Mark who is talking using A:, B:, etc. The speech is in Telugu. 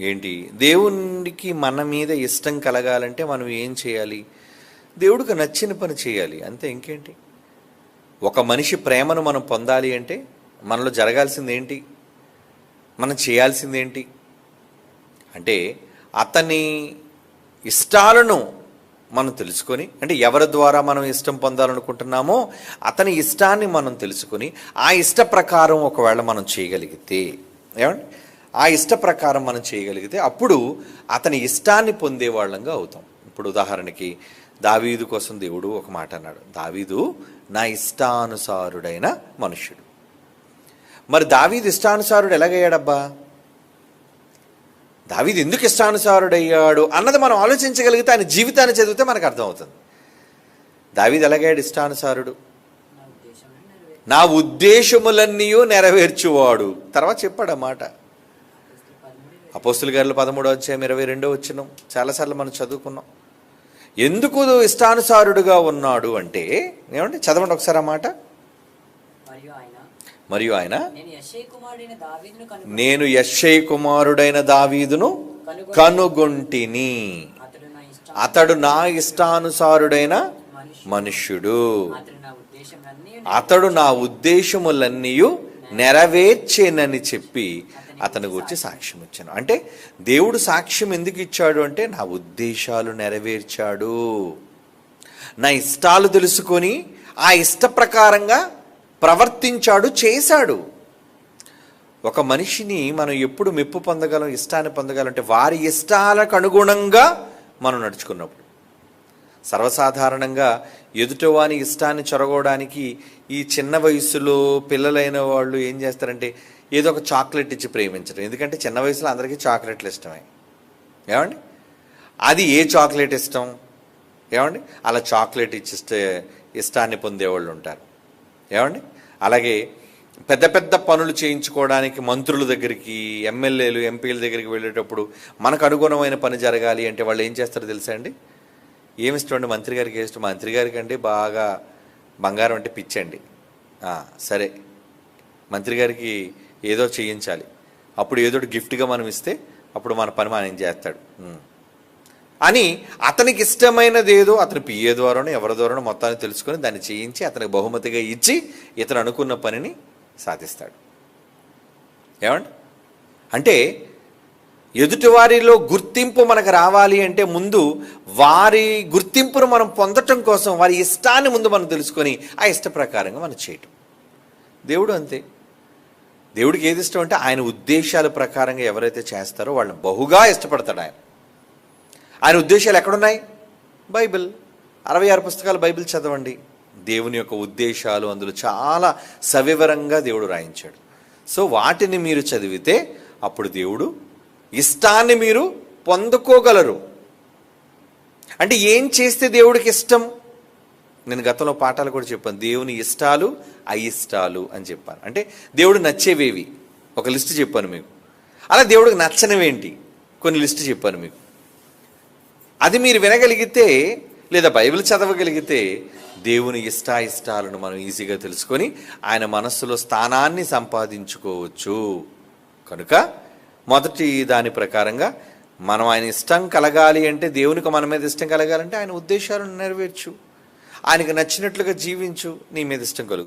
A: ఏంటి? దేవునికి మన మీద ఇష్టం కలగాలంటే మనం ఏం చేయాలి? దేవుడికి నచ్చిన పని చేయాలి. అంతే ఇంకేంటి? ఒక మనిషి ప్రేమను మనం పొందాలి అంటే మనలో జరగాల్సింది ఏంటి మనం చేయాల్సిందేంటి? అంటే అతని ఇష్టాలను మనం తెలుసుకొని అంటే ఎవరి ద్వారా మనం ఇష్టం పొందాలనుకుంటున్నామో అతని ఇష్టాన్ని మనం తెలుసుకొని ఆ ఇష్ట ప్రకారం ఒకవేళ మనం చేయగలిగితే ఏమండి? ఆ ఇష్ట ప్రకారం మనం చేయగలిగితే అప్పుడు అతని ఇష్టాన్ని పొందే వాళ్ళంగా అవుతాం. ఇప్పుడు ఉదాహరణకి దావీదు కోసం దేవుడు ఒక మాట అన్నాడు. దావీదు నా ఇష్టానుసారుడైన మనుష్యుడు. మరి దావీదు ఇష్టానుసారుడు ఎలాగయ్యాడబ్బా? దావీదు ఎందుకు ఇష్టానుసారుడయ్యాడు అన్నది మనం ఆలోచించగలిగితే ఆయన జీవితాన్ని చదివితే మనకు అర్థమవుతుంది. దావీదు ఎలాగయ్యాడు ఇష్టానుసారుడు?
B: నా
A: ఉద్దేశములన్నీ నెరవేర్చువాడు. తర్వాత చెప్పాడు ఆ మాట. అపోస్తుల గారులు పదమూడో అధ్యాయం ఇరవై రెండో వచ్చినాం. చాలాసార్లు మనం చదువుకున్నాం. ఎందుకు ఇష్టానుసారుడుగా ఉన్నాడు అంటే ఏమంటే చదవండి ఒకసారి ఆ మాట.
B: మరియు ఆయన నేను యశ్ఐ కుమారుడైన దావీదును
A: కనుగొంటిని.
B: అతడు నా
A: ఇష్టానుసారుడైన
B: మనుష్యుడు. అతడు నా
A: ఉద్దేశములన్నీ నెరవేర్చేనని చెప్పి అతని గురించి సాక్ష్యం ఇచ్చాను. అంటే దేవుడు సాక్ష్యం ఎందుకు ఇచ్చాడు అంటే నా ఉద్దేశాలు నెరవేర్చాడు. నా ఇష్టాలు తెలుసుకొని ఆ ఇష్ట ప్రకారంగా ప్రవర్తించాడు చేశాడు. ఒక మనిషిని మనం ఎప్పుడు మెప్పు పొందగలం ఇష్టాన్ని పొందగలం అంటే వారి ఇష్టాలకు అనుగుణంగా మనం నడుచుకున్నప్పుడు. సర్వసాధారణంగా ఎదుటవాని ఇష్టాన్ని చొరగోవడానికి ఈ చిన్న వయసులో పిల్లలైన వాళ్ళు ఏం చేస్తారంటే ఏదో ఒక చాక్లెట్ ఇచ్చి ప్రేమించడం. ఎందుకంటే చిన్న వయసులో అందరికీ చాక్లెట్లు ఇష్టమే. ఏమండి? అది ఏ చాక్లెట్ ఇష్టం? ఏమండి? అలా చాక్లెట్ ఇచ్చిస్తే ఇష్టాన్ని పొందేవాళ్ళు ఉంటారు. ఏమండి? అలాగే పెద్ద పెద్ద పనులు చేయించుకోవడానికి మంత్రుల దగ్గరికి ఎమ్మెల్యేలు ఎంపీల దగ్గరికి వెళ్ళేటప్పుడు మనకు అనుగుణమైన పని జరగాలి అంటే వాళ్ళు ఏం చేస్తారో తెలుసా అండి? ఏమి ఇష్టం అండి మంత్రి గారికి ఏ ఇష్టం మంత్రి గారికి అంటే బాగా బంగారం అంటే పిచ్చండి. సరే. మంత్రి గారికి ఏదో చేయించాలి. అప్పుడు ఏదో ఒకటి గిఫ్ట్గా మనం ఇస్తే అప్పుడు మన పని మనం చేస్తాడు? అని అతనికి ఇష్టమైనది ఏదో అతని పిఏ ద్వారానో ఎవరి ద్వారానో మొత్తాన్ని తెలుసుకొని దాన్ని చేయించి అతనికి బహుమతిగా ఇచ్చి ఇతను అనుకున్న పనిని సాధిస్తాడు. ఏమండి? అంటే ఎదుటివారిలో గుర్తింపు మనకు రావాలి అంటే ముందు వారి గుర్తింపును మనం పొందటం కోసం వారి ఇష్టాన్ని ముందు మనం తెలుసుకొని ఆ ఇష్ట ప్రకారంగా మనం చేయటం. దేవుడు అంతే. దేవుడికి ఏది ఇష్టం అంటే ఆయన ఉద్దేశాల ప్రకారంగా ఎవరైతే చేస్తారో వాళ్ళని బహుగా ఇష్టపడతాడు ఆయన. ఆయన ఉద్దేశాలు ఎక్కడున్నాయి? బైబిల్. అరవై ఆరు పుస్తకాలు బైబిల్ చదవండి. దేవుని యొక్క ఉద్దేశాలు అందులో చాలా సవివరంగా దేవుడు రాయించాడు. సో వాటిని మీరు చదివితే అప్పుడు దేవుడు ఇష్టాన్ని మీరు పొందుకోగలరు. అంటే ఏం చేస్తే దేవుడికి ఇష్టం? నేను గతంలో పాఠాలు కూడా చెప్పాను. దేవుని ఇష్టాలు అయిష్టాలు అని చెప్పాను. అంటే దేవుడు నచ్చేవేవి? ఒక లిస్ట్ చెప్పాను మీకు. అలా దేవుడికి నచ్చనివేంటి? కొన్ని లిస్ట్ చెప్పాను మీకు. అది మీరు వినగలిగితే లేదా బైబిల్ చదవగలిగితే దేవుని ఇష్టాయిష్టాలను మనం ఈజీగా తెలుసుకొని ఆయన మనస్సులో స్థానాన్ని సంపాదించుకోవచ్చు. కనుక మొదటి దాని ప్రకారంగా మనం ఆయన ఇష్టం కలగాలి అంటే దేవునికి మన మీద ఇష్టం కలగాలంటే ఆయన ఉద్దేశాలను నెరవేర్చు. ఆయనకు నచ్చినట్లుగా జీవించు నీ మీద ఇష్టం కలుగు.